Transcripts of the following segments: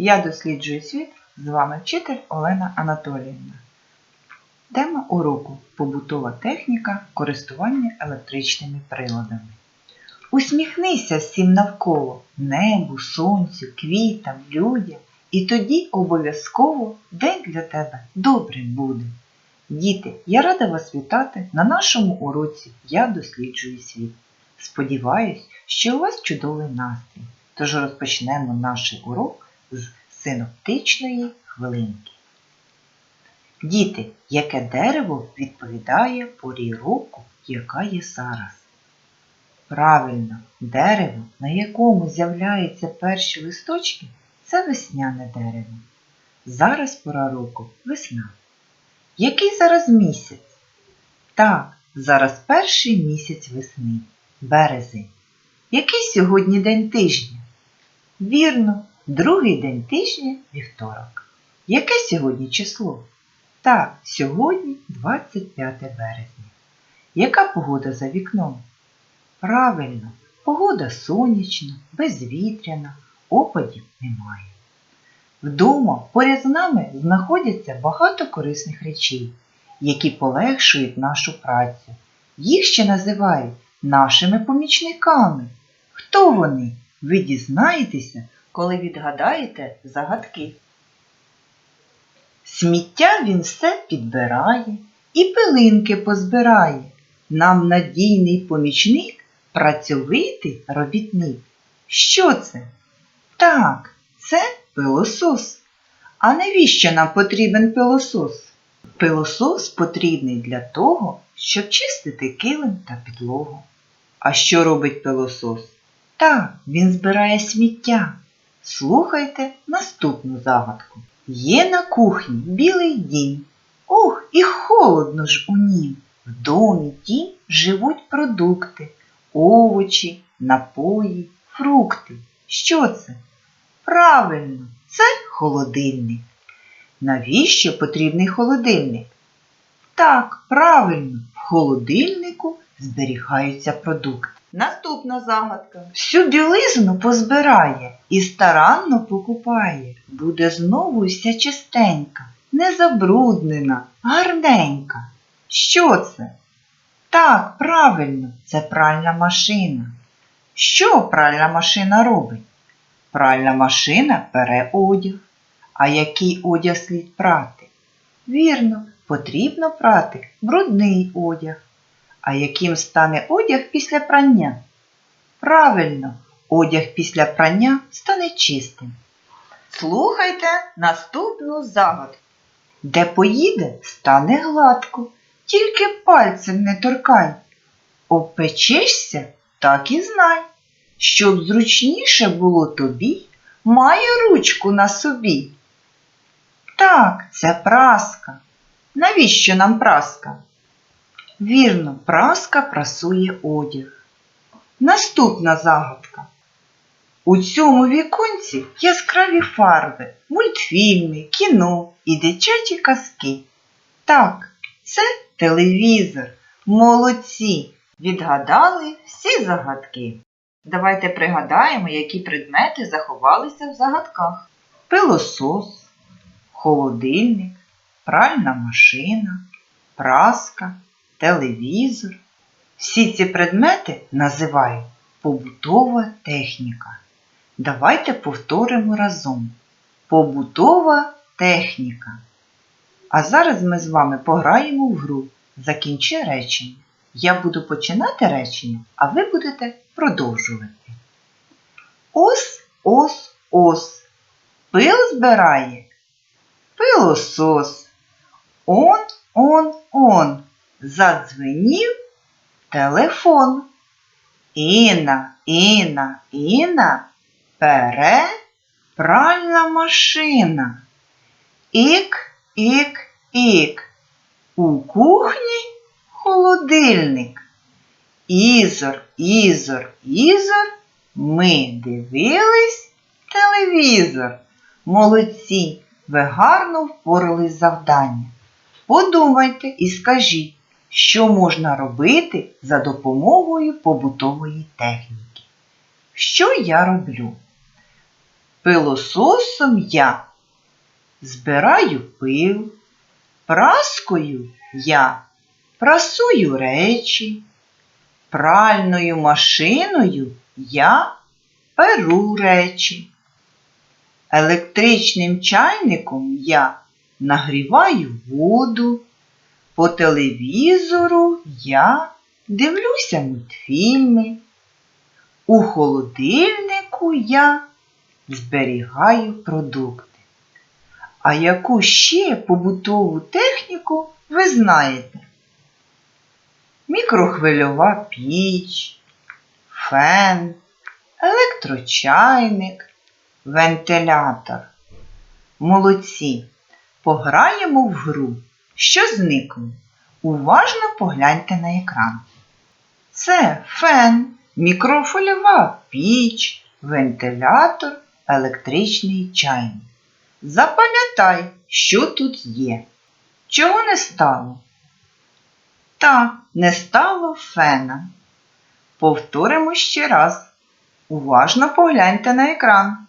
Я досліджую світ. З вами вчитель Олена Анатоліївна. Тема уроку побутова техніка користування електричними приладами. Усміхнися всім навколо небу, сонцю, квітам, людям, і тоді обов'язково день для тебе добрим буде. Діти, я рада вас вітати на нашому уроці Я досліджую світ. Сподіваюсь, що у вас чудовий настрій. Тож розпочнемо наш урок з синоптичної хвилинки. Діти, яке дерево відповідає порі року, яка є зараз? Правильно, дерево, на якому з'являються перші листочки, це весняне дерево. Зараз пора року весна. Який зараз місяць? Так, зараз перший місяць весни, березень. Який сьогодні день тижня? Вірно, другий день тижня вівторок. Яке сьогодні число? Так, сьогодні 25 березня. Яка погода за вікном? Правильно, погода сонячна, безвітряна, опадів немає. Вдома поряд з нами знаходяться багато корисних речей, які полегшують нашу працю. Їх ще називають нашими помічниками. Хто вони? Ви дізнаєтеся, коли відгадаєте загадки. Сміття він все підбирає і пилинки позбирає. Нам надійний помічник, працьовитий робітник. Що це? Так, це пилосос. А навіщо нам потрібен пилосос? Пилосос потрібний для того, щоб чистити килим та підлогу. А що робить пилосос? Так, він збирає сміття. Слухайте наступну загадку. Є на кухні білий дім. Ох, і холодно ж у нім. В домі тім живуть продукти, овочі, напої, фрукти. Що це? Правильно, це холодильник. Навіщо потрібний холодильник? Так, правильно, в холодильнику зберігаються продукти. Наступна загадка. Всю білизну позбирає і старанно покупає. Буде знову вся чистенька, не забруднена, гарненька. Що це? Так, правильно, це пральна машина. Що пральна машина робить? Пральна машина пере одяг. А який одяг слід прати? Вірно, потрібно прати брудний одяг. А яким стане одяг після прання? Правильно, одяг після прання стане чистим. Слухайте наступну загадку. Де поїде, стане гладко, тільки пальцем не торкай. Обпечешся, так і знай. Щоб зручніше було тобі, має ручку на собі. Так, це праска. Навіщо нам праска? Вірно, праска прасує одяг. Наступна загадка. У цьому віконці яскраві фарби, мультфільми, кіно і дитячі казки. Так, це телевізор. Молодці! Відгадали всі загадки. Давайте пригадаємо, які предмети заховалися в загадках. Пилосос, холодильник, пральна машина, праска, телевізор. Всі ці предмети називають побутова техніка. Давайте повторимо разом. Побутова техніка. А зараз ми з вами пограємо в гру. Закінчи речення. Я буду починати речення, а ви будете продовжувати. Ос, ос, ос. Пил збирає. Пилосос. Он, он, он. Задзвенів телефон. Іна, Іна, Іна. Пере пральна машина. Ік, ік, ік. У кухні холодильник. Ізор, ізор, ізор. Ми дивились телевізор. Молодці, ви гарно впорались з завданням. Подумайте і скажіть, що можна робити за допомогою побутової техніки. Що я роблю? Пилососом я збираю пил, праскою я прасую речі, пральною машиною я перу речі. Електричним чайником я нагріваю воду, по телевізору я дивлюся мультфільми, у холодильнику я зберігаю продукти. А яку ще побутову техніку ви знаєте? Мікрохвильова піч, фен, електрочайник, вентилятор. Молодці. Пограємо в гру. Що зникло? Уважно погляньте на екран. Це фен, мікрофольова піч, вентилятор, електричний чайник. Запам'ятай, що тут є. Чого не стало? Так, не стало фена. Повторимо ще раз. Уважно погляньте на екран.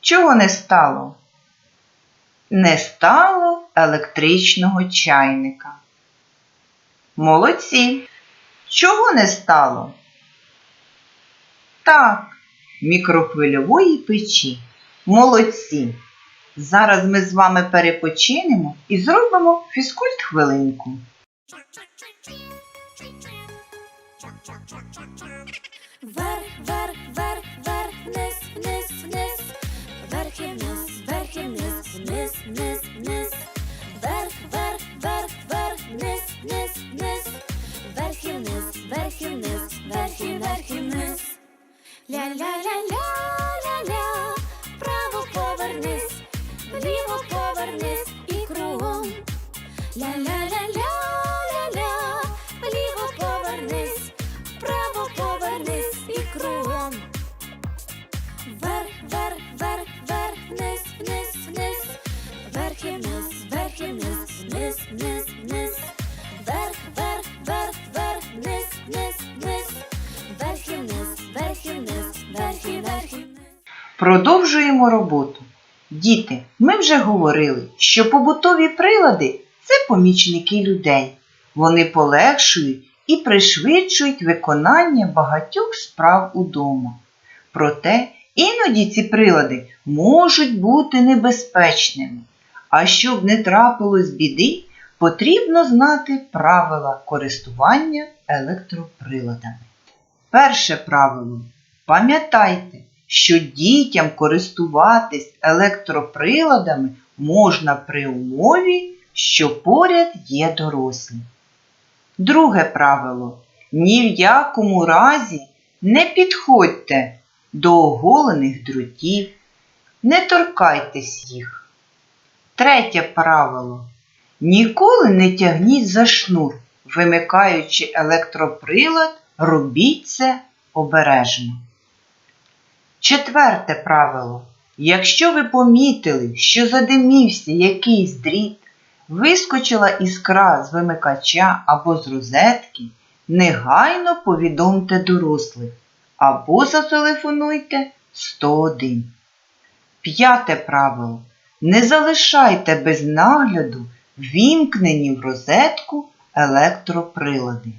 Чого не стало? Не стало електричного чайника. Молодці. Чого не стало? Так, мікрохвильової печі. Молодці. Зараз ми з вами перепочинемо і зробимо фізкульт хвилинку. Вверх, вниз, вниз, вверх і вниз, вверх і вниз, вверх і вниз. Ля-ля-ля-ля-ля-ля, Продовжуємо роботу. Діти, ми вже говорили, що побутові прилади це помічники людей. Вони полегшують і пришвидшують виконання багатьох справ удома. Проте іноді ці прилади можуть бути небезпечними. А щоб не трапилось біди, потрібно знати правила користування електроприладами. Перше правило. Пам'ятайте, що дітям користуватись електроприладами можна при умові, що поряд є дорослі. Друге правило. Ні в якому разі не підходьте до оголених дротів, не торкайтесь їх. Третє правило. Ніколи не тягніть за шнур, вимикаючи електроприлад, робіть це обережно. Четверте правило. Якщо ви помітили, що задимівся якийсь дріт, вискочила іскра з вимикача або з розетки, негайно повідомте дорослих або зателефонуйте 101. П'яте правило. Не залишайте без нагляду вімкнені в розетку електроприлади.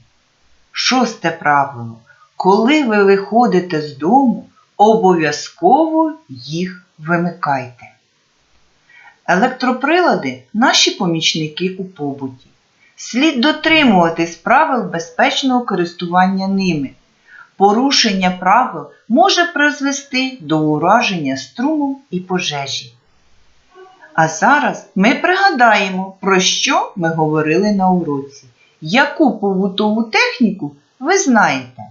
Шосте правило. Коли ви виходите з дому, обов'язково їх вимикайте. Електроприлади наші помічники у побуті. Слід дотримуватись правил безпечного користування ними. Порушення правил може призвести до ураження струму і пожежі. А зараз ми пригадаємо, про що ми говорили на уроці. Яку побутову техніку ви знаєте?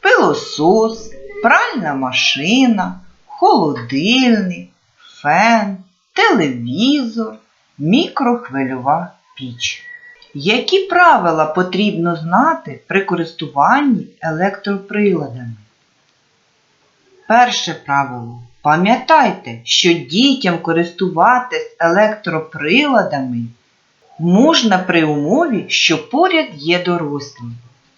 Пилосос, пральна машина, холодильник, фен, телевізор, мікрохвильова піч. Які правила потрібно знати при користуванні електроприладами? Перше правило. Пам'ятайте, що дітям користуватись електроприладами можна при умові, що поряд є дорослі.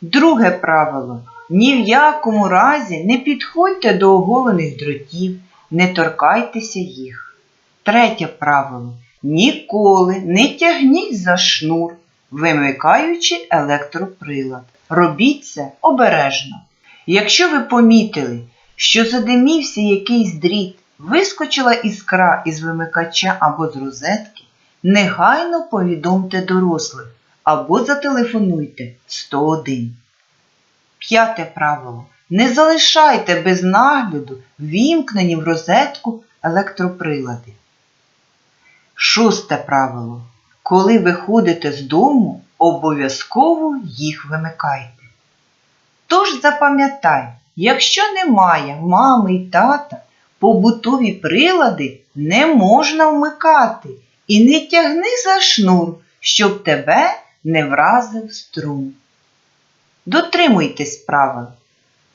Друге правило. Ні в якому разі не підходьте до оголених дротів, не торкайтеся їх. Третє правило. Ніколи не тягніть за шнур, вимикаючи електроприлад. Робіть це обережно. Якщо ви помітили, що задимівся якийсь дріт, вискочила іскра із вимикача або з розетки, негайно повідомте дорослих або зателефонуйте 101. П'яте правило. Не залишайте без нагляду вімкнені в розетку електроприлади. Шосте правило. Коли виходите з дому, обов'язково їх вимикайте. Тож запам'ятай, якщо немає мами й тата, побутові прилади не можна вмикати і не тягни за шнур, щоб тебе не вразив струм. Дотримуйтесь правил,